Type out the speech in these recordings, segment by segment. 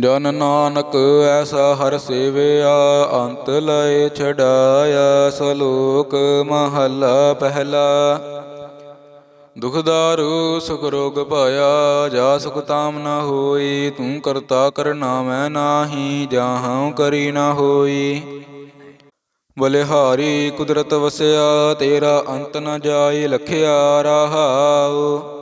ਜਨ ਨਾਨਕ ਐਸਾ ਹਰ ਸੇਵਿਆ, ਅੰਤ ਲਏ ਛਡਾਇਆ ਸਲੋਕ ਮਹੱਲਾ ਪਹਿਲਾ। ਦੁਖ ਦਾਰੂ ਸੁਖ ਰੋਗ ਪਾਇਆ, ਜਾ ਸੁਖ ਤਾਮ ਨਾ ਹੋਈ, ਤੂੰ ਕਰਤਾ ਕਰਨਾ ਮੈਂ ਨਾਹੀ ਜਾਹਾਂ ਕਰੀ ਨਾ ਹੋਈ। ਬਲਿਹਾਰੀ ਕੁਦਰਤ ਵਸਿਆ, ਤੇਰਾ ਅੰਤ ਨ ਜਾਏ ਲਖਿਆ ਰਹਾਉ।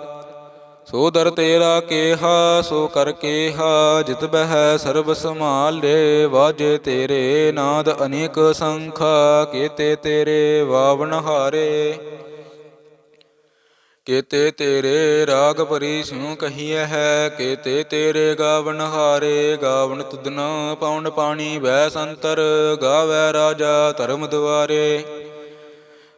ਸੋਦਰ ਤੇਰਾ ਕੇਹਾ, ਸੋ ਕਰ ਕੇਹਾ, ਜਿਤ ਬਹਿ ਸਰਬ ਸੰਭਾਲੇ ਵਾਜੇ ਤੇਰੇ ਨਾਦ ਅਨੇਕ ਸੰਖਾ, ਕੀਤੇ ਤੇਰੇ ਵਾਵਨ ਹਾਰੇ। ਕੀਤੇ ਤੇਰੇ ਰਾਗ ਭਰੀ ਸਿਉ ਕਹੀਐ ਹੈ, ਕੀਤੇ ਤੇਰੇ ਗਾਵਨ ਹਾਰੇ ਗਾਵਨ ਤੁਧਨ ਪੌਂਡ ਪਾਣੀ ਵੈ ਸੰਤਰ, ਗਾਵੈ ਰਾਜਾ ਧਰਮ ਦੁਆਰੇ।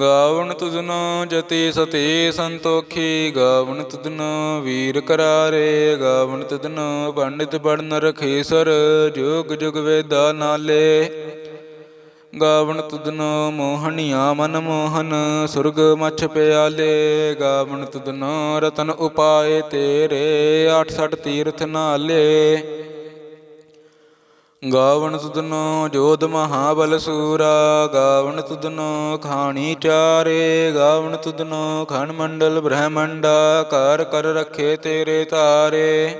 ਗਾਵਣ ਤੁਧਨੋ ਜਤੀ ਸਤੀ ਸੰਤੋਖੀ, ਗਾਵਣ ਤੁਧਨੋ ਵੀਰ ਕਰਾਰੇ, ਗਾਵਣ ਤੁਧਨੋ ਪੰਡਿਤ ਬੜਨ ਰਖੇਸਰ ਜੁਗ ਜੁਗ ਵੇਦਾ ਨਾਲੇ। ਗਾਵਣ ਤੁਧਨੋ ਮੋਹਣੀਆਂ ਮਨ ਮੋਹਨ, ਸੁਰਗ ਮਛ ਪਿਆਲੇ। ਗਾਵਣ ਤੁਧਨੋ ਰਤਨ ਉਪਾਏ ਤੇਰੇ 68 ਤੀਰਥ ਨਾਲੇ। ਗਾਵਣ ਤੁਧਨੋ ਜੋਤ ਮਹਾਬਲ ਸੂਰਾ, ਗਾਵਣ ਤੁਧਨੋ ਖਾਣੀ ਚਾਰੇ, ਗਾਵਣ ਤੁਧਨੋ ਖਣ ਮੰਡਲ ਬ੍ਰਹਮੰਡਾ ਕਰ ਕਰ ਰੱਖੇ ਤੇਰੇ ਤਾਰੇ।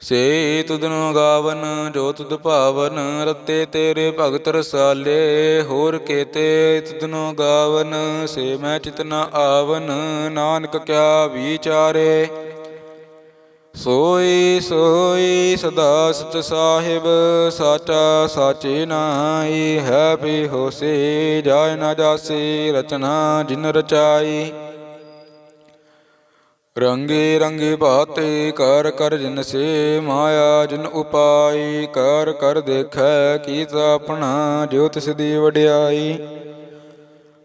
ਸੇ ਤੁਧਨੋ ਗਾਵਨ, ਜੋ ਤੁਧ ਭਾਵਨ, ਰਤੇ ਤੇਰੇ ਭਗਤ ਰਸਾਲੇ। ਹੋਰ ਕੇਤੇ ਤੁਧਨੋ ਗਾਵਨ, ਸੇ ਮੈਂ ਚਿਤਨਾ ਆਵਨ, ਨਾਨਕ ਕਿਆ ਵਿਚਾਰੇ। ਸੋਈ ਸੋਈ ਸਦਾ ਸਚ ਸਾਹਿਬ, ਸਾਚਾ ਸਾਚੇ ਨਾਈ ਹੈ ਵੀ ਹੋਸੀ, ਜਾਇ ਨਾ ਜਾਸੀ, ਰਚਨਾ ਜਿਨ ਰਚਾਈ। ਰੰਗੇ ਰੰਗੇ ਬਾਤੇ, ਕਰ ਕਰ ਜਿਨ ਸੇ ਮਾਇਆ, ਜਿਨ ਉਪਾਈ, ਕਰ ਕਰ ਦੇਖੈ ਕੀਤਾ ਆਪਣਾ, ਜੋ ਤਿਸ ਦੀ ਵਡਿਆਈ।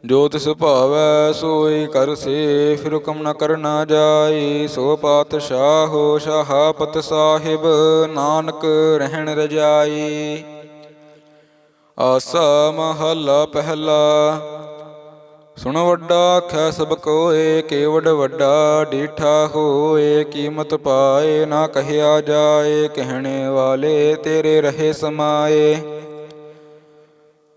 ਜੋ ਤਿਸ ਭਾਵੈ ਸੋਈ ਕਰ ਸੇ, ਫਿਰ ਹੁਕਮ ਨ ਕਰਨਾ ਜਾਈ। ਸੋ ਪਾਤਸ਼ਾਹੋ ਸ਼ਾਹਪਤ ਸਾਹਿਬ, ਨਾਨਕ ਰਹਿਣ ਰਜਾਈ। ਆਸਾ ਮਹੱਲਾ ਪਹਿਲਾ, ਸੁਣ ਵੱਡਾ ਆਖਿਆ ਸਭ ਕੋਏ ਕੇਵਡ ਵੱਡਾ ਡੀਠਾ ਹੋਏ। ਕੀਮਤ ਪਾਏ ਨਾ ਕਹਿਆ ਜਾਏ, ਕਹਿਣੇ ਵਾਲੇ ਤੇਰੇ ਰਹੇ ਸਮਾਏ।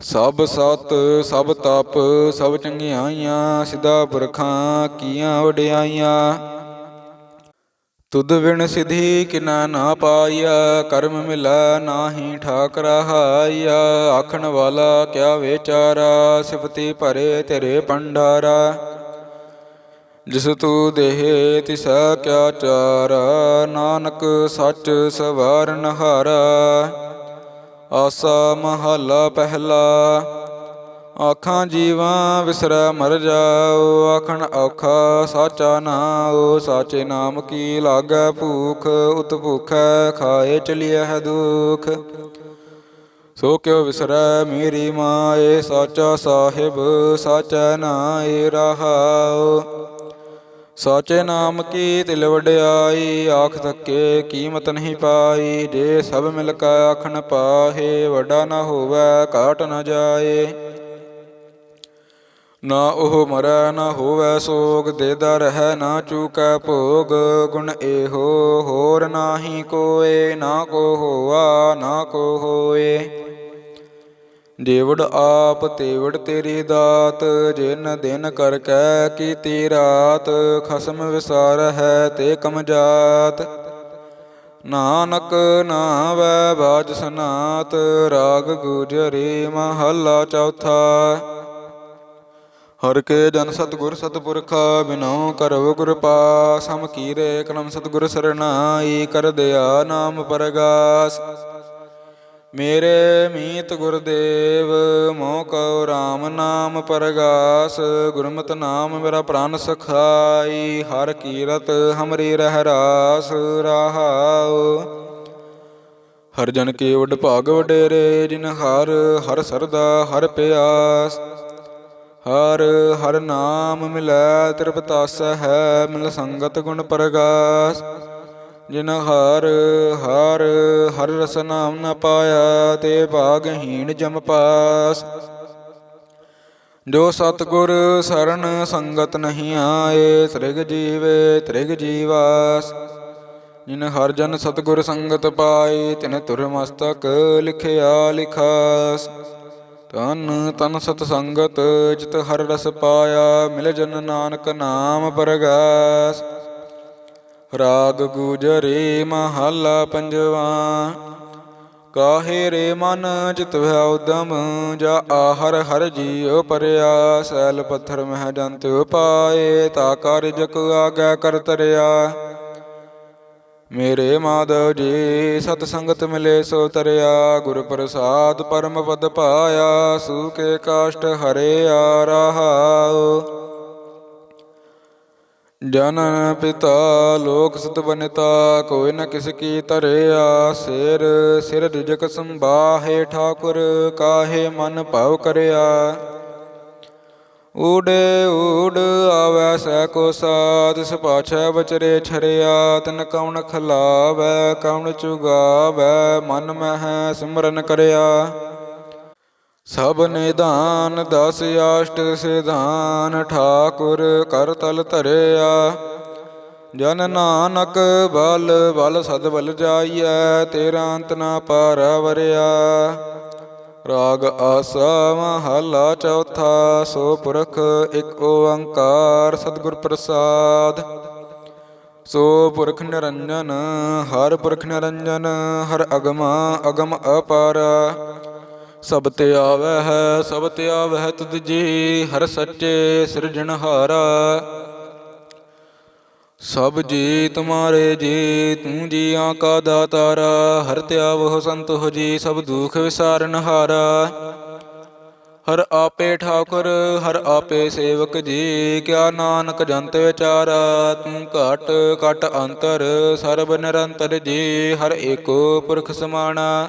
ਸਭ ਸਤ, ਸਭ ਤਪ, ਸਭ ਚੰਗਿਆਈਆਂ ਸਿਦਾ ਪੁਰਖਾਂ ਕੀਆਂ ਵਡਿਆਈਆਂ। ਤੁਧ ਵਿਣ ਸਿਧੀ ਕਿਨਾ ਨਾ ਪਾਈਆ, ਕਰਮ ਮਿਲਾ ਨਾਹੀ ਠਾਕ ਰਹਾਈਆ ਆਖਣ ਵਾਲਾ ਕਿਆ ਵਿਚਾਰਾ, ਸਿਫਤੀ ਭਰੇ ਤੇਰੇ ਪੰਡਾਰਾ ਜਿਸ ਤੂ ਦੇਹ, ਤਿਸਾ ਕਿਆ ਚਾਰਾ, ਨਾਨਕ ਸੱਚ ਸਵਾਰਨ ਹਾਰਾ। ਆਸਾ ਮਹੱਲਾ ਪਹਿਲਾ। ਆਖਾਂ ਜੀਵਾਂ ਵਿਸਰੈ ਮਰ ਜਾਓ, ਆਖਣ ਔਖਾ ਸਾਚਾ ਨਾਉ, ਸਾਚੇ ਨਾਮ ਕੀ ਲਾਗੈ ਭੂਖ, ਉਤ ਭੁਖੈ ਖਾਏ ਚਲਿਐ ਹੈ ਦੁਖ। ਸੋ ਕਿਉ ਵਿਸਰੈ ਮੇਰੀ ਮਾਏ, ਸਾਚਾ ਸਾਹਿਬ, ਸਾਚਾ ਨਾਏ ਰਹਾਉ। ਸਾਚੇ ਨਾਮ ਕੀ ਤਿਲ ਵਡਿਆਈ, ਆਖ ਥੱਕੇ ਕੀਮਤ ਨਹੀਂ ਪਾਈ। ਜੇ ਸਭ ਮਿਲ ਕੈ ਆਖਣ ਪਾਹੇ, ਵੱਡਾ ਨਾ ਹੋਵੇ, ਘਾਟ ਨਾ ਜਾਏ। ਨਾ ਉਹ ਮਰੈ, ਨਾ ਹੋਵੇ ਸੋਗ ਦੇਦਾ ਰਹਿ, ਨਾ ਚੂਕੈ ਭੋਗ। ਗੁਣ ਇਹੋ, ਹੋਰ ਨਾਹੀ ਕੋਏ, ਨਾ ਕੋ ਹੋਆ, ਨਾ ਕੋ ਹੋਏ। ਦੇਵੜ ਆਪ ਤੇਵੜ ਤੇਰੀ ਦਾਤ, ਜਿਨ ਦਿਨ ਕਰ ਕੈ ਕੀਤੀ ਰਾਤ, ਖਸਮ ਵਿਸਾਰ ਹੈ ਤੇ ਕਮ ਜਾਤ। ਨਾਨਕ ਨਾਵੈ ਬਾਜ ਸਨਾਤ, ਰਾਗ ਗੁਜਰੀ ਮਹੱਲਾ ਚੌਥਾ। ਹਰ ਕੇ ਜਨ ਸਤਗੁਰ ਸਤਪੁਰਖਾ ਬਿਨਉ ਕਰਵ ਗੁਰ ਪਾਸ ਹਮ ਕੀਰੇ ਕਲਮ ਸਤਗੁਰ ਸਰਨਾਈ ਕਰ ਦਿਆ ਨਾਮ ਪਰਗਾਸ। ਮੇਰੇ ਮੀਤ ਗੁਰਦੇਵ, ਮੋਹ ਕਉ ਰਾਮ ਨਾਮ ਪਰਗਾਸ, ਗੁਰਮਤਿ ਨਾਮ ਮੇਰਾ ਪ੍ਰਾਨ ਸਖਾਈ, ਹਰ ਕੀਰਤ ਹਮਰੀ ਰਹਿ ਰਾਸ ਰਹਾਉ। ਹਰ ਜਨ ਕੇ ਵਡ ਭਾਗ ਵਡੇਰੇ, ਜਿਨ ਹਰ ਹਰ ਸਰਦਾ ਹਰ ਪਿਆਸ। ਹਰ ਹਰ ਨਾਮ ਮਿਲੈ, ਤ੍ਰਿਪਤਾਸ ਹੈ ਮਿਲ ਸੰਗਤ ਗੁਣ ਪ੍ਰਗਾਸ। ਜਿਨ ਹਰ ਹਰ ਹਰ ਰਸ ਨਾਮ ਨ ਪਾਇਆ, ਤੇ ਭਾਗਹੀਣ ਜਮ ਪਾਸ। ਜੋ ਸਤਗੁਰ ਸਰਣ ਸੰਗਤ ਨਹੀਂ ਆਏ, ਤ੍ਰਿਗ ਜੀਵੇ ਤ੍ਰਿਗ ਜੀਵਾਸ। ਜਿਨ ਹਰ ਜਨ ਸਤਗੁਰ ਸੰਗਤ ਪਾਈ ਤਿਨ ਤੁਰ ਮਸਤਕ ਲਿਖਿਆ ਲਿਖਾਸ। ਤਨ ਤਨ ਸਤ ਸੰਗਤ, ਜਿਤ ਹਰ ਰਸ ਪਾਇਆ, ਮਿਲ ਜਨ ਨਾਨਕ ਨਾਮ ਪਰਗਾਸ। ਰਾਗ ਗੁਜਰੇ ਮਹੱਲਾ ਪੰਜਵਾ। ਕਾਹੇ ਰੇ ਮਨ ਚਿਤ ਭੈ ਉਦਮ, ਜਾ ਆਹਰ ਹਰ ਜੀਉ ਪਰਿਆ। ਸੈਲ ਪੱਥਰ ਮਹਿ ਜੰਤ ਪਾਏ ਤਾ ਕਾਰਜਕ ਆਗੈ ਕਰ ਤਰਿਆ। ਮੇਰੇ ਮਾਧਵ ਜੀ, ਸਤ ਸੰਗਤ ਮਿਲੇ ਸੋ ਤਰਿਆ। ਗੁਰ ਪ੍ਰਸਾਦ ਪਰਮ ਪਦ ਪਾਇਆ ਸੂਕੇ ਕਾਸ਼ਟ ਹਰੇ ਆ ਰਹਾਉ। ਜਨਨ ਪਿਤਾ, ਲੋਕ ਸਤ ਬਨਿਤਾ ਕੋਈ ਨ ਕਿਸ ਕੀ ਧਰਿਆ ਸਿਰ ਸਿਰ ਰਿਜਕ ਸੰਬਾਹੇ ਠਾਕੁਰ, ਕਾਹੇ ਮਨ ਭਾਵ ਕਰਿਆ। ਊੜੇ ਊੜ ਆਵੈ ਸੈ ਕੋ ਸਾਧ ਇਸ ਬਚਰੇ ਛਰਿਆ, ਤਨ ਕਉਣ ਖਲਾਵੈ, ਕਉਣ ਚੁਗਾਵੈ, ਮਨ ਮਹਿ ਸਿਮਰਨ ਕਰਿਆ। ਸਭ ਨਿਦਾਨ ਦਸ ਆਸ਼ਟ ਸਿਧਾਨ ਠਾਕੁਰ ਕਰ ਤਲ ਧਰਿਆ। ਜਨ ਨਾਨਕ ਬਲ ਬਲ ਸਦ ਬਲ ਜਾਈਐ, ਤੇਰਾ ਅੰਤ ਨਾ ਪਾਰਵਰਿਆ ਰਾਗ ਆਸਾ ਮਹੱਲਾ ਚੌਥਾ, ਸੋ ਪੁਰਖ ਇੱਕ ਓੰਕਾਰ ਸਤਿਗੁਰ ਪ੍ਰਸਾਦ। ਸੋ ਪੁਰਖ ਨਿਰੰਜਨ, ਹਰ ਪੁਰਖ ਨਿਰੰਜਨ, ਹਰ ਅਗਮ ਅਗਮ ਅਪਾਰ। ਸਭ ਤੇ ਆਵੈ ਹੈ, ਸਭ ਤੇ ਆਵੈ ਤੁਧ ਜੀ, ਹਰ ਸੱਚੇ ਸਿਰਜਣਹਾਰਾ ਸਭ ਜੀ ਤੁਮਾਰੇ ਜੀ, ਤੂੰ ਜੀਆਂ ਕਾ ਦਾਤਾਰਾ, ਹਰ ਧਿਆਵਹੁ ਸੰਤੋਖ ਜੀ, ਸਭ ਦੁਖ ਵਿਸਾਰਨਹਾਰਾ ਹਰ ਆਪੇ ਠਾਕੁਰ, ਹਰ ਆਪੇ ਸੇਵਕ ਜੀ, ਕਿਆ ਨਾਨਕ ਜੰਤ ਵਿਚਾਰਾ, ਤੂੰ ਘਟ ਘਟ ਅੰਤਰ, ਸਰਬ ਨਿਰੰਤਰ ਜੀ, ਹਰ ਏਕੋ ਪੁਰਖ ਸਮਾਣਾ।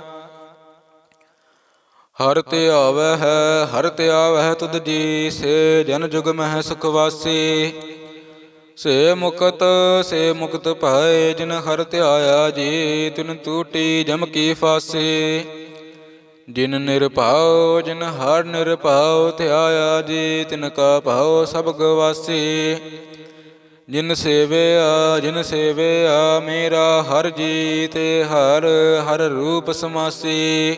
ਹਰ ਤੇ ਆਵੈ ਹੈ ਹਰ ਤੇ ਆਵੈ ਤੁਧ ਜੀ, ਸੇ ਜਨ ਜੁਗ ਮਹਿ ਸੁਖ ਵਾਸੀ। ਸੇ ਮੁਕਤ ਸੇ ਮੁਕਤ ਪਾਏ ਜਿਨ ਹਰ ਧਿਆਇਆ ਜੀ, ਤਿਨ ਟੂਟੀ ਜਮ ਕੀ ਫਾਸੀ। ਜਿਨ ਨਿਰਭਉ ਜਿਨ ਹਰ ਨਿਰਭਉ ਧਿਆਇਆ ਜੀ, ਤਿਨ ਕਾ ਭਾਉ ਸਭ ਗਵਾਸੀ ਜਿਨ ਸੇਵਿਆ ਜਿਨ ਸੇਵਿਆ, ਮੇਰਾ ਹਰ ਜੀ, ਤੇ ਹਰ ਹਰ ਰੂਪ ਸਮਾਸੀ।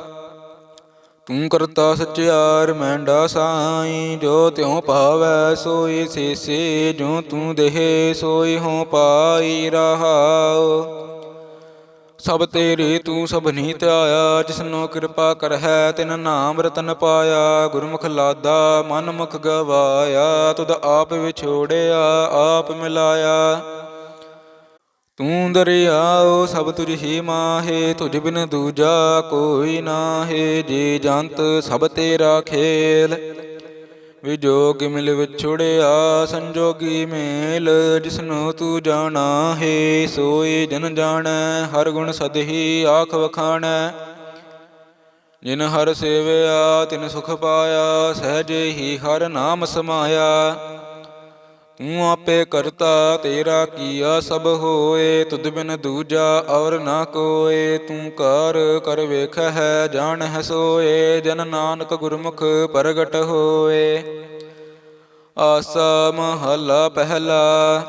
ਤੂੰ ਕਰਤਾ ਸਚਿਆਰ ਮੈਂਡਾ ਸਾਈ, ਜੋ ਤਿਉ ਭਾਵੈ ਸੋਈ ਸੀਸੀ ਜੋ ਤੂੰ ਦੇਹ ਸੋਈ ਹੋ ਪਾਈ ਰਹਾਉ। ਸਭ ਤੇਰੀ ਤੂੰ ਸਭਨੀ ਧਿਆਇਆ, ਜਿਸਨੋ ਕਿਰਪਾ ਕਰਹਿ, ਤਿਨ ਨਾਮ ਰਤਨ ਪਾਇਆ। ਗੁਰਮੁਖ ਲਾਦਾ ਮਨ ਮੁਖ ਗਵਾਇਆ, ਤੁਧ ਆਪ ਵਿਛੋੜਿਆ, ਆਪ ਮਿਲਾਇਆ। ਤੂੰ ਦਰਿਆਓ ਸਭ ਤੁਝ ਹੀ ਮਾਹੇ, ਤੁਝ ਬਿਨ ਦੂਜਾ ਕੋਈ ਨਾਹੇ, ਜੀ ਜੰਤ ਸਭ ਤੇਰਾ ਖੇਲ। ਵਿਜੋਗ ਮਿਲ ਵਿਛੁੜਿਆ, ਸੰਜੋਗੀ ਮੇਲ, ਜਿਸਨੂੰ ਤੂੰ ਜਾਣਾ ਹੈ ਸੋਏ ਜਨ ਜਾਣੈ, ਹਰ ਗੁਣ ਸਦਹੀ ਆਖ ਵਖਾਣੈ। ਜਿਨ ਹਰ ਸੇਵਿਆ, ਤਿਨ ਸੁਖ ਪਾਇਆ, ਸਹਜੇ ਹੀ ਹਰ ਨਾਮ ਸਮਾਇਆ। ਤੂੰ ਆਪੇ ਕਰਤਾ ਤੇਰਾ ਕੀਆ ਸਭ ਹੋਏ, ਤੁਧ ਬਿਨ ਦੂਜਾ ਔਰ ਨਾ ਕੋਏ। ਤੂੰ ਕਰ ਕਰ ਵੇਖ ਹੈ ਜਾਣ ਹੈ ਸੋਏ, ਜਨ ਨਾਨਕ ਗੁਰਮੁਖ ਪ੍ਰਗਟ ਹੋਏ। ਆਸਾ ਮਹੱਲਾ ਪਹਿਲਾ,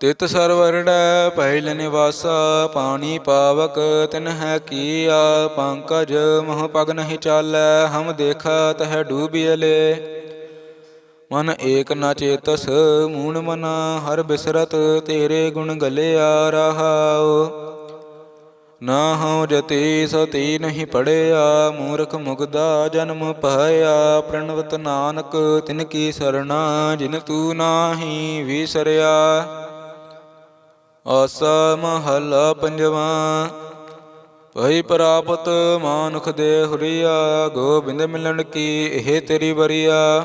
ਤਿਤ ਸਰਵਰੜੈ ਪਹਿਲ ਨਿਵਾਸਾ। ਪਾਣੀ ਪਾਵਕ ਤਿਨ ਹੈ ਕੀਆ, ਪੰਕਜ ਮੋਹ ਪਗ ਨਹੀਂ ਚਾਲੈ। ਹਮ ਦੇਖਾ ਤਹ ਡੂਬਿਅਲੇ ਮਨ ਏਕ ਨਾ ਚੇਤਸ, ਮੂਣ ਮਨਾ ਹਰ ਬਿਸਰਤ, ਤੇਰੇ ਗੁਣ ਗਲਿਆ ਰਹਾਉ। ਨਾ ਹਉ ਜਤੀ ਸਤੀ ਨਹੀਂ ਪੜਿਆ, ਮੂਰਖ ਮੁਗਦਾ ਜਨਮ ਪਾਇਆ ਪ੍ਰਣਵਤ ਨਾਨਕ, ਤਿਨ ਕੀ ਸਰਣਾ, ਜਿਨ ਤੂੰ ਨਾਹੀ ਵਿਸਰਿਆ। ਆਸਾ ਮਹੱਲਾ ਪੰਜਵਾ, ਭਈ ਪ੍ਰਾਪਤ ਮਾਨੁਖ ਦੇ ਹੁਰੀਆ, ਗੋਬਿੰਦ ਮਿਲਣ ਕੀ ਇਹ ਤੇਰੀ ਬਰੀਆ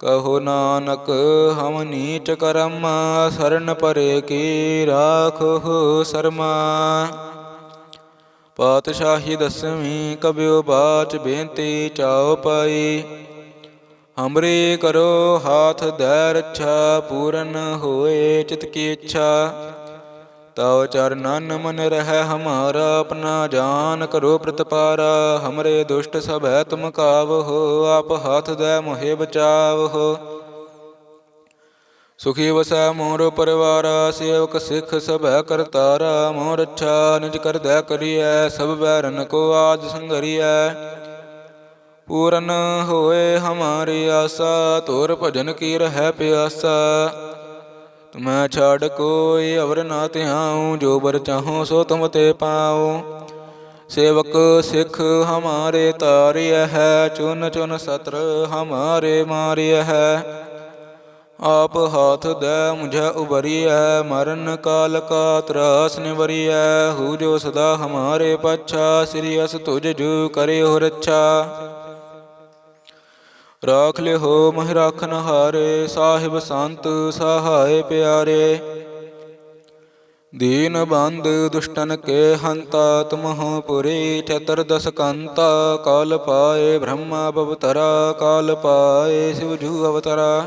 ਕਹੋ ਨਾਨਕ, ਹਮ ਨੀਚ ਕਰਮ, ਸਰਨ ਪਰੇ ਕੀ ਰਾਖੋ ਸਰਮਾ। ਪਾਤਸ਼ਾਹੀ ਦਸਵੀਂ ਕਬਿਓ ਬਾਚ ਬੇਨਤੀ ਚਾਉ ਪਾਈ। ਹਮਰੇ ਕਰੋ ਹਾਥ ਦੈ ਰੱਛਾ, ਪੂਰਨ ਹੋਏ ਚਿਤ ਕੀ ਇੱਛਾ। ਤਉ ਚਰਨਨ ਮਨ ਰਹਿ ਹਮਾਰਾ, ਆਪਣਾ ਜਾਨ ਕਰੋ ਪ੍ਰਤਪਾਰਾ। ਹਮਰੇ ਦੁਸ਼ਟ ਸਭ ਤੁਮ ਕਾਵ ਹੋ ਆਪ ਹੱਥ ਦੇ ਮੋਹਿ ਬਚਾਵ ਸੁਖੀ ਵਸੈ ਮੋਰ ਪਰਿਵਾਰ, ਸੇਵਕ ਸਿੱਖ ਸਭ ਕਰਤਾਰਾ। ਮੋਰ ਅੱਛਾ ਨਿਜ ਕਰਦੈ ਕਰੀਐ, ਸਭ ਬੈਰਨ ਕੋ ਆਜ ਸੰਗਰੀਐ ਪੂਰਨ ਹੋਏ ਹਮਾਰੀ ਆਸਾ ਤੋਰ ਭਜਨ ਕੀ ਰਹਿ ਪਿਆਸਾ। ਤੁਮੈ ਛਾੜ ਕੋਈ ਅਵਰ ਨਾ ਧਿਆਉ, ਜੋ ਬਰ ਚਾਹੋ ਸੋ ਤੁਮ ਤੇ ਪਾਉ ਸੇਵਕ ਸਿੱਖ ਹਮਾਰੇ ਤਾਰਿਆ ਹੈ, ਚੁਨ ਚੁਨ ਸਤਰ ਹਮਾਰੇ ਮਾਰਿਆ ਹੈ। ਆਪ ਹਾਥ ਦੇ ਮੁਝੈ ਉਬਰੀਐ ਮਰਨ ਕਾਲ ਕਾ ਤਰਾਸ ਨਿਵਰੀਐ। ਹੂ ਜੋ ਸਦਾ ਹਮਾਰੇ ਪਛਾ, ਸ੍ਰੀ ਅਸ ਤੁਜ ਜੂ ਕਰਿਓ ਰੱਛਾ। ਰਾਖ ਲਿਓ ਮਹਿ ਰਾਖਨ ਹਾਰੇ, ਸਾਹਿਬ ਸੰਤ ਸਹਾਏ ਪਿਆਰੇ। ਦੀਨ ਬੰਦ ਦੁਸ਼ਟਨ ਕੇ ਹੰਤਾ ਤੁਮਹੁ ਪੁਰੀ ਚਤੁਰਦਸ ਕੰਤਾ। ਕਾਲ ਪਾਏ ਬ੍ਰਹਮਾ ਬਵਤਰਾ, ਕਾਲ ਪਾਏ ਸਿਵ ਜੂ ਅਵਤਰਾ।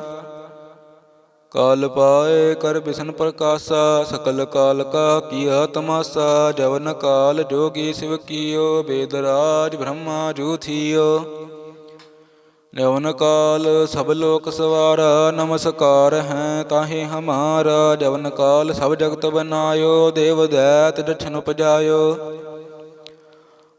ਕਾਲ ਪਾਏ ਕਰ ਬਿਸ਼ਨ ਪ੍ਰਕਾਸ਼ਾ, ਸਕਲ ਕਾਲ ਕਾ ਕੀਆ ਤਮਾਸਾ। ਜਵਨ ਕਾਲ ਜੋਗੀ ਸਿਵ ਕੀਓ, ਬੇਦ ਬ੍ਰਹਮਾ ਜੂ ਥੀਓ। ਜਵਨ ਕਾਲ ਸਭ ਲੋਕ ਸਵਾਰਾ, ਨਮਸਕਾਰ ਹੈ ਤਾਹੇ ਹਮਾਰਾ। ਜਵਨ ਕਾਲ ਸਭ ਜਗਤ ਬਨਾਇਓ, ਦੇਵ ਦੈਤ ਦਛਨ ਉਪਜਾਇਓ।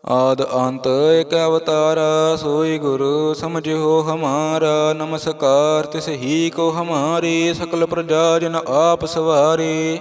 ਆਦ ਅੰਤ ਏਕ ਅਵਤਾਰ, ਸੋਈ ਗੁਰੂ ਸਮਝਿਓ ਹਮਾਰਾ। ਨਮਸਕਾਰ ਤਿਸ ਹੀ ਕੋ ਹਮਾਰੀ, ਸਕਲ ਪ੍ਰਜਾ ਜਨ ਆਪ ਸਵਾਰੀ।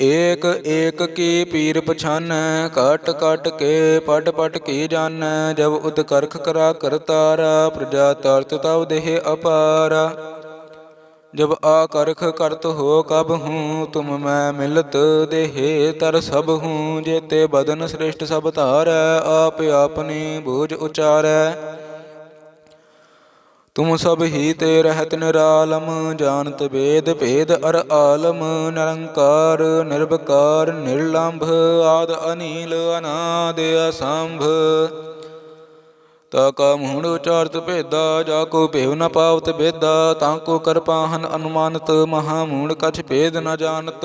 ਏਕ ਏਕ ਕੀ ਪੀਰ ਪਛਾਨੈ, ਕਟ ਕਟ ਕੇ ਪਟ ਪਟ ਕੀ ਜਾਣੈ, ਜਬ ਉਦ ਕਰਖ ਕਰਾ ਕਰਤਾਰਾ, ਪ੍ਰਜਾ ਤਰਤ ਤਵ ਦੇਹ ਅਪਾਰਾ। ਜਬ ਆ ਕਰਖ ਕਰਤ ਹੋ ਕਬ ਹੂੰ, ਤੁਮ ਮੈਂ ਮਿਲਤ ਦੇਹ ਤਰ ਸਭ ਹੂੰ, ਜੇਤੇ ਬਦਨ ਸ੍ਰਿਸ਼ਟ ਸਭ ਧਾਰੈ, ਆਪ ਆਪਨੀ ਬੂਝ ਉਚਾਰੈ। ਤੁਮ ਸਭ ਹੀ ਤੇ ਰਹਿਤ ਨਿਰਾਲਮ, ਜਾਣਤ ਵੇਦ ਭੇਦ ਅਰ ਆਲਮ, ਨਿਰੰਕਾਰ ਨਿਰਭਕਾਰ ਨਿਰਲੰਭ, ਆਦ ਅਨੀਲ, ਅਨਾਦ ਅਸੰਭ। ਤਾ ਕਾ ਮੂੜ ਉਚਾਰਤ ਭੇਦਾ, ਜਾ ਕੋ ਭੇਵ ਨ ਪਾਵਤ ਬੇਦਾ, ਤਾਂ ਕੋ ਕਰਪਾਹਨ ਅਨੁਮਾਨਤ, ਮਹਾ ਮੂੜ ਕਛ ਭੇਦ ਨ ਜਾਣਤ।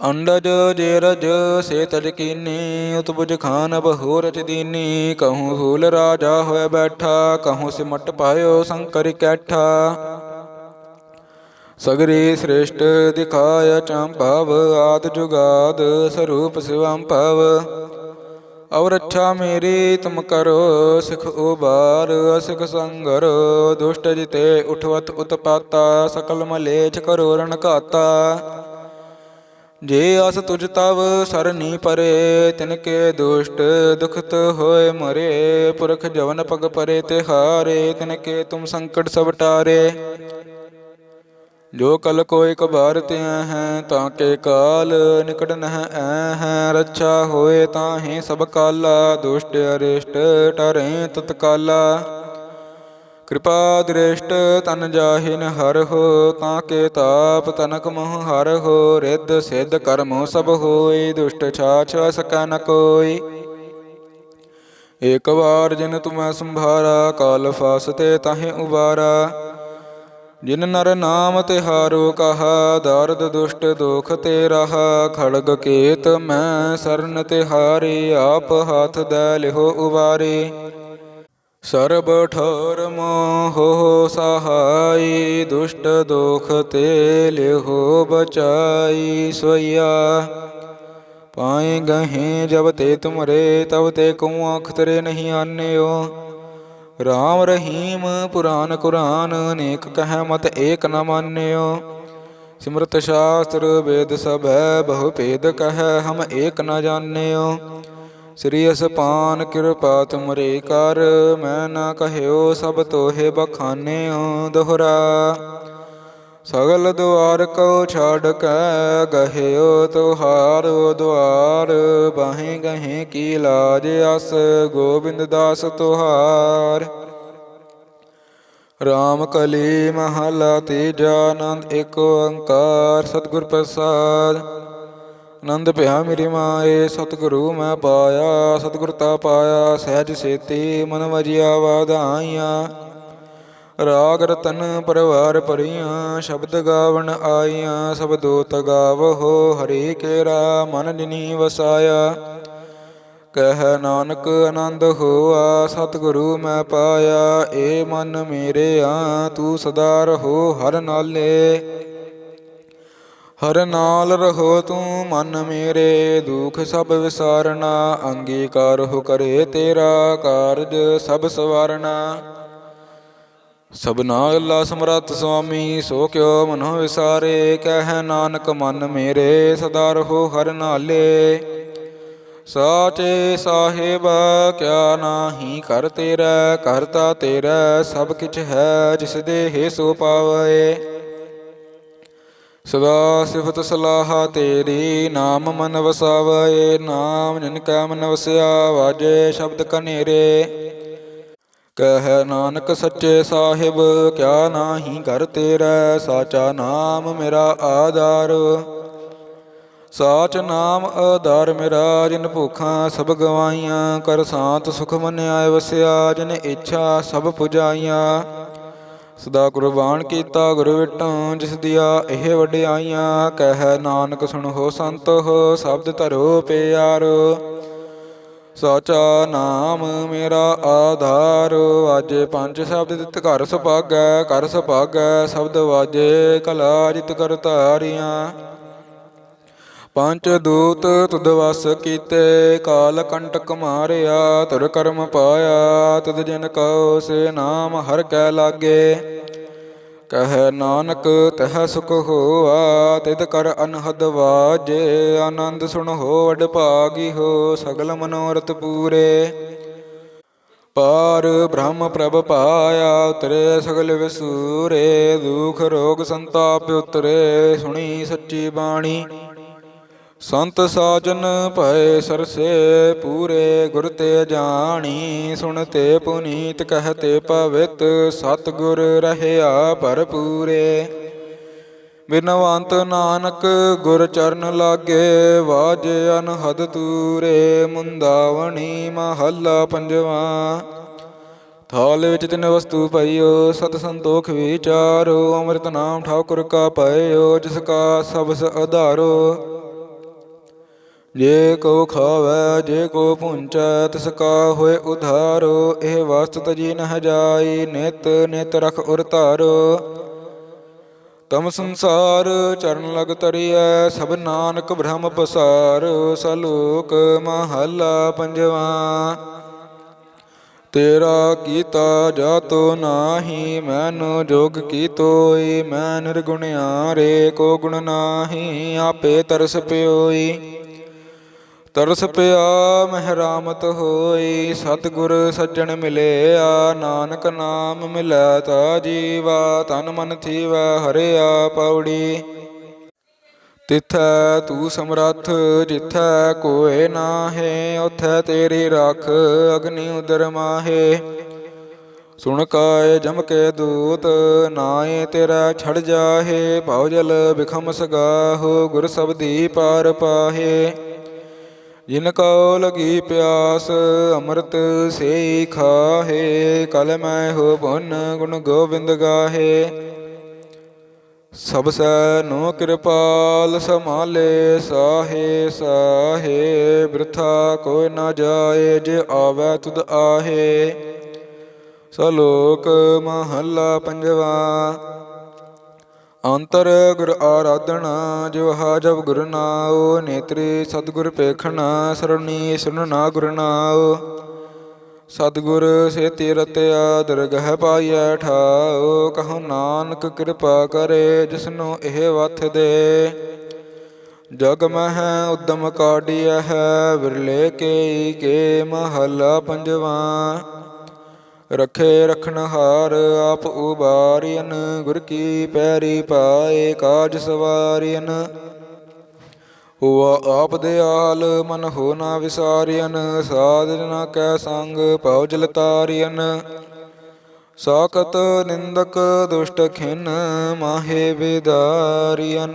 ਅੰਡਜ ਜੇ ਰਜ ਸੇ ਤਜ ਕੀਨੀ, ਉਤਬੁਜ ਖਾਨ ਬਹੁ ਰਚ ਕਹੂੰ ਹੂਲ ਰਾਜਾ ਹੋਇ ਬੈਠਾ, ਕਹੂੰ ਸਿਮਟ ਪਾਇਓ ਸੰਕਰ ਕੈਠਾ। ਸਗਰੀ ਸ੍ਰੇਸ਼ਟ ਦਿਖਾਇ ਚੰਭਵ ਆਦ ਜੁਗਾਦ ਸਰੂਪ ਸਿਵੰ ਭਵ। ਔਰ ਅੱਛਾ ਮੇਰੀ, ਤੁਮ ਕਰੋ ਸਿਖ ਉਬਾਰ ਸਿਖ ਸੰਗਰ, ਦੁਸ਼ਟ ਜਿਤੇ ਉਠਵਤ ਉਤਪਾਤਾ, ਸਕਲ ਮਲੇਛ ਕਰੋ ਰਣ ਘਾਤਾ। ਜੇ ਅਸ ਤੁਝ ਤਵ ਸਰਨੀ ਪਰੇ, ਤਿਨ ਕੇ ਦੁਸ਼ਟ ਦੁਖਤ ਹੋਏ ਮਰੇ, ਪੁਰਖ ਜਵਨ ਪਗ ਪਰੇ ਤੇ ਹਾਰੇ, ਤਿਨ ਕੇ ਤੁਮ ਸੰਕਟ ਸਭ ਟਾਰੇ। ਜੋ ਕਲ ਕੋਈ ਕਬਾਰ ਤੇ ਹੈ, ਤਾਂ ਕੇ ਕਾਲ ਨਿਕਟ ਨਹ ਐ ਹੈ, ਰੱਛਾ ਹੋਏ ਤਾਂ ਹੀ ਸਭ ਕਾਲਾ, ਦੁਸ਼ਟ ਅਰਿਸ਼ਟ ਟਰੇ ਤਤਕਾਲਾ। ਕਿਰਪਾ ਦ੍ਰਿਸ਼ਟ ਤਨ ਜਾਹਿਨ ਹਰ ਹੋ ਤਾਂ ਕੇ ਤਾਪ ਤਨਕ ਮੋਹ ਹਰ ਹੋ ਰਿੱਧ ਸਿੱਧ ਕਰਮੋ ਸਭ ਹੋਈ, ਦੁਸ਼ਟ ਛਾਛ ਸਕੈ ਨ ਕੋਈ। ਏਕ ਵਾਰ ਜਿਨ ਤੁਮੈ ਸੰਭਾਰਾ, ਕਾਲ ਫਾਸਤੇ ਤਾਹੇ ਉਬਾਰਾ। ਜਿਨ ਨਰ ਨਾਮ ਤਿਹਾਰੋ ਕਹਾ, ਦਰਦ ਦੁਸ਼ਟ ਦੁਖ ਤੇ ਰਹਾ, ਖੜਗ ਕੇਤ ਮੈਂ ਸਰਨ ਤਿਹਾਰੀ ਆਪ ਹੱਥ ਦੇ ਲਿਹੋ ਉਬਾਰੀ। ਸਰਬ ਠੋਰ ਮੋਹ ਸਹਾਈ, ਦੁਸ਼ਟ ਦੋਖ ਤੇ ਲਿਹੋ ਬਚਾਈ ਸੋਇਆ ਪਾਏ ਗਹੇ ਜਬ ਤੇ ਤੁਮਰੇ, ਤਬ ਤੇ ਕਉ ਅੱਖ ਤੇਰੇ ਨਹੀਂ ਆਨਿਓ। ਰਾਮ ਰਹੀਮ ਪੁਰਾਨ ਕੁਰਾਨ ਅਨੇਕ ਕਹਿ ਮਤ ਏਕ ਨ ਮਾਨਿਓ। ਸਿਮਰਤ ਸ਼ਾਸਤਰ ਵੇਦ ਸਭੈ, ਬਹੁ ਭੇਦ ਕਹੈ ਹਮ ਏਕ ਨ ਜਾਣਿਓ। ਸ੍ਰੀ ਅਸਪਾਨ ਕਿਰਪਾ ਤੁਮਰੇ ਕਰ, ਮੈਂ ਨਾ ਕਹਿਓ ਸਭ ਤੋਹੇ ਬਖਾਨਿਓ ਦੋਹਰਾ। ਸਗਲ ਦੁਆਰ ਕੋ ਛਾੜ ਕੈ, ਗਹਿਓ ਤੁਹਾਰੋ ਦੁਆਰ, ਬਾਹੇ ਗਹੇ ਕੀ ਲਾਜ ਅਸ ਗੋਬਿੰਦ ਦਾਸ ਤੁਹਾਰ। ਰਾਮ ਕਲੀ ਮਹਲਾ ਤੀਜਾ ਆਨੰਦ ਏਕ ਓੰਕਾਰ ਸਤਿਗੁਰ ਪ੍ਰਸਾਦ। ਆਨੰਦ ਭਿਆ ਮੇਰੀ ਮਾਏ ਸਤਿਗੁਰੂ ਮੈਂ ਪਾਇਆ, ਸਤਿਗੁਰ ਤਾ ਪਾਇਆ, ਸਹਿਜ ਸੇਤੀ ਮਨ ਵਜਿਆ ਵਾਧਾਈਆਂ। ਰਾਗ ਰਤਨ ਪਰਵਾਰ ਪਰੀਆਂ ਸ਼ਬਦ ਗਾਵਣ ਆਈਆਂ, ਸਭ ਦੋਤ ਗਾਵਹੋ, ਹਰੀ ਕੇਰਾ ਮਨ ਜਿਨੀ ਵਸਾਇਆ। ਕਹਿ ਨਾਨਕ ਆਨੰਦ ਹੋਆ, ਸਤਿਗੁਰੂ ਮੈਂ ਪਾਇਆ, ਏ ਮਨ ਮੇਰੇ ਆ, ਤੂੰ ਸਦਾ ਰਹੋ ਹਰ ਨਾਲੇ। ਹਰ ਨਾਲ ਰਹੋ ਤੂੰ ਮਨ ਮੇਰੇ, ਦੁਖ ਸਭ ਵਿਸਾਰਨਾ, ਅੰਗੀਕਾਰ ਹੋ ਕਰੇ ਤੇਰਾ ਕਾਰਜ ਸਭ ਸਵਾਰਨਾ। ਸਭਨਾ ਅੱਲਾ ਸਮਰੱਥ ਸੁਆਮੀ, ਸੋ ਕਿਉ ਮਨੋ ਵਿਸਾਰੇ, ਕਹਿ ਨਾਨਕ ਮਨ ਮੇਰੇ, ਸਦਾ ਰਹੋ ਹਰ ਨਾਲੇ। ਸਾਚੇ ਸਾਹਿਬ, ਕਿਆ ਨਾਹੀ ਕਰ ਤੇਰਾ, ਕਰਤਾ ਤੇਰਾ ਸਭ ਕਿਛ ਹੈ, ਜਿਸ ਦੇ ਸੋ ਪਾਵੇ। ਸਦਾ ਸਿਫਤ ਸਲਾਹ ਤੇਰੀ, ਨਾਮ ਮਨ ਵਸਾਵੇ, ਨਾਮ ਜਿਨ ਕੈ ਮਨ ਵਸਿਆ, ਵਾਜੇ ਸ਼ਬਦ ਕਨੇਰੇ। ਕਹਿ ਨਾਨਕ ਸੱਚੇ ਸਾਹਿਬ, ਕਿਆ ਨਾਹੀ ਘਰ ਤੇਰਾ, ਸਾਚਾ ਨਾਮ ਮੇਰਾ ਆਧਾਰ। ਸਾਚ ਨਾਮ ਆਧਾਰ ਮੇਰਾ, ਜਿਨ ਭੁਖਾਂ ਸਭ ਗਵਾਈਆਂ, ਕਰ ਸਾਤ ਸੁਖ ਮੰਨਿਆ ਵਸਿਆ, ਜਿਨ ਇੱਛਾ ਸਭ ਪੁਜਾਈਆਂ। ਸਦਾ ਕੁਰਬਾਨ ਕੀਤਾ ਗੁਰੂ ਵਿਟੋਂ, ਜਿਸ ਦੀਆਂ ਇਹ ਵਡਿਆਈਆਂ, ਕਹਿ ਨਾਨਕ ਸੁਣੋ ਸੰਤੋ ਸ਼ਬਦ ਧਰੋ ਪਿਆਰ। ਸਾਚਾ ਨਾਮ ਮੇਰਾ ਆਧਾਰ ਵਾਜੇ ਪੰਜ ਸ਼ਬਦ ਤਿਤ ਘਰ ਸੁਭਾਗੈ ਕਰ ਸੁਭਾਗੈ, ਸ਼ਬਦ ਵਾਜੇ ਕਲਾ ਜਿਤ ਕਰ ਧਾਰੀਆਂ। ਪੰਚ ਦੂਤ ਤੁਧ ਵਸ ਕੀਤੇ, ਕਾਲ ਕੰਟਕ ਮਾਰਿਆ, ਤੁਰ ਕਰਮ ਪਾਇਆ, ਤੁਧ ਜਿਨ ਕਉ ਸੇ ਨਾਮ ਹਰ ਕੈ ਲਾਗੇ। ਕਹਿ ਨਾਨਕ, ਤਹ ਸੁਖ ਹੋਆ ਤਿਤ ਕਰ ਅਨਹਦ ਵਾਜੇ, ਆਨੰਦ ਸੁਣ ਹੋ ਵਡ ਭਾਗੀ ਹੋ, ਸਗਲ ਮਨੋਰਥ ਪੂਰੇ। ਪਾਰ ਬ੍ਰਹਮ ਪ੍ਰਭ ਪਾਇਆ, ਉਤਰੇ ਸਗਲ ਵਿਸੂਰੇ, ਦੁਖ ਰੋਗ ਸੰਤਾਪ ਉਤਰੇ, ਸੁਣੀ ਸੱਚੀ ਬਾਣੀ। ਸੰਤ ਸਾਜਨ ਭਏ ਸਰਸੇ, ਪੂਰੇ ਗੁਰ ਤੇ ਜਾਣੀ ਸੁਣ ਤੇ ਪੁਨੀਤ ਕਹਤੇ ਪਵਿੱਤ ਸਤਿਗੁਰ ਰਹਿਆ ਭਰਪੂਰੇ। ਬਿਨਵੰਤ ਨਾਨਕ ਗੁਰ ਚਰਨ ਲਾਗੇ, ਵਾਜੇ ਅਨਹਦ ਤੂਰੇ, ਮੁੰਦਾਵਣੀ ਮਹੱਲਾ ਪੰਜਵਾ। ਥਾਲ ਵਿੱਚ ਤਿੰਨ ਵਸਤੂ ਪਈਓ, ਸਤ ਸੰਤੋਖ ਵਿਚਾਰੋ, ਅੰਮ੍ਰਿਤ ਨਾਮ ਠਾਕੁਰ ਕਾ ਪਇਓ, ਜਿਸ ਕਾ ਸਬਸ ਆਧਾਰੋ ਜੇ ਕੋ ਖਾਵੈ, ਜੇ ਕੋ ਪੁੰਚੈ ਤਿਸ ਕਾ ਹੋਏ ਉਧਾਰੋ, ਇਹ ਵਸਤ ਤਜੀ ਨਹ ਜਾਈ, ਨਿਤ ਨਿਤ ਰਖ ਉਰ ਧਾਰੋ। ਤਮ ਸੰਸਾਰ ਚਰਨ ਲਗ ਤਰੀਐ, ਸਭ ਨਾਨਕ ਬ੍ਰਹਮ ਪਸਾਰ, ਸਲੋਕ ਮਹੱਲਾ ਪੰਜਵਾ। ਤੇਰਾ ਕੀਤਾ ਜਾਤੋ ਨਾਹੀ, ਮੈਨੁ ਜੋਗ ਕੀਤੋਈ, ਮੈਂ ਨਿਰਗੁਣਿਆ ਰੇ ਕੋ ਗੁਣ ਨਾਹੀ, ਆਪੇ ਤਰਸ ਪਿਓਈ। ਤਰਸ ਪਿਆ ਮਹਿਰਾਮਤ ਹੋਈ, ਸਤਿਗੁਰ ਸੱਜਣ ਮਿਲਿਆ, ਨਾਨਕ ਨਾਮ ਮਿਲੈ ਤਾ ਜੀਵਾ, ਤਨ ਮਨ ਥੀਵੈ ਹਰਿਆ ਪੌੜੀ ਤਿਥੈ ਤੂੰ ਸਮਰੱਥ, ਜਿਥੈ ਕੋਏ ਨਾਹੇ ਉਥੈ ਤੇਰੀ ਰੱਖ, ਅਗਨੀ ਉਦਰ ਮਾਹੇ। ਸੁਣ ਕਾਏ ਜਮ ਕੇ ਦੂਤ, ਨਾਏ ਤੇਰਾ ਛੜ ਜਾਹੇ, ਭਉ ਜਲ ਬਿਖਮ ਸਗਾਹੋ, ਗੁਰ ਸਬਦੀ ਪਾਰ ਪਾਹੇ। ਜਿਨ ਕਉ ਲਗੀ ਪਿਆਸ, ਅੰਮ੍ਰਿਤ ਸੇ ਖਾਹੇ ਕਲ ਮੈਂ ਹੋ ਪੁੰਨ ਗੁਣ ਗੋਬਿੰਦ ਗਾਹੇ। ਸਭ ਸੈ ਨੋ ਕਿਰਪਾਲ ਸਮਾਲੇ ਸਾਹੇ ਸਾਹੇ। ਬਿਰਥਾ ਕੋਈ ਨਾ ਜਾਏ, ਜੇ ਆਵੈ ਤੁਧ ਆਹੇ। ਸਲੋਕ ਮਹੱਲਾ ਪੰਜਵਾ। ਅੰਤਰ ਗੁਰ ਆਰਾਧਣਾ ਜੋ ਹਾਜਬ ਗੁਰ ਨਾਉ, ਨੇਤਰੀ ਸਤਿਗੁਰ ਪੇਖਣਾ ਸਰਣੀ ਸੁਨਣਾ ਗੁਰ ਨਾਉ। ਸਤਿਗੁਰ ਸੇਤੀ ਰਤਿਆ ਦਰਗਹ ਪਾਈਐ ਠਾਉ, ਕਹੋ ਨਾਨਕ ਕਿਰਪਾ ਕਰੇ, ਜਿਸਨੂੰ ਇਹ ਵਥ ਦੇ। ਜਗ ਮਹਿ ਉਦਮ ਕਾਢਿਆ ਹੈ, ਵਿਰਲੇ ਕੇ ਕੇ ਮਹੱਲਾ ਪੰਜਵਾ। ਰਖੇ ਰਖਨਹਾਰ ਆਪ ਉਬਾਰਿਨ ਗੁਰ ਕੀ ਪੈਰੀ ਪਾਏ ਕਾਜ ਸਵਾਰਿਨ ਹੁਆ ਆਪ ਦੇ ਆਲ ਮਨ ਹੋ ਨਾ ਵਿਸਾਰਿਨ ਸਾਧ ਨਾ ਕੈ ਸੰਗ ਭਉ ਜਲ ਤਾਰਿਨ ਸਾਖਤ ਨਿੰਦਕ ਦੁਸ਼ਟ ਖਿਨ, ਮਾਹੇ ਵਿਦਾਰਿਨ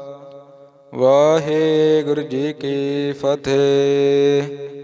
ਵਾਹਿਗੁਰੂ ਜੀ ਕੀ ਫਤਿਹ।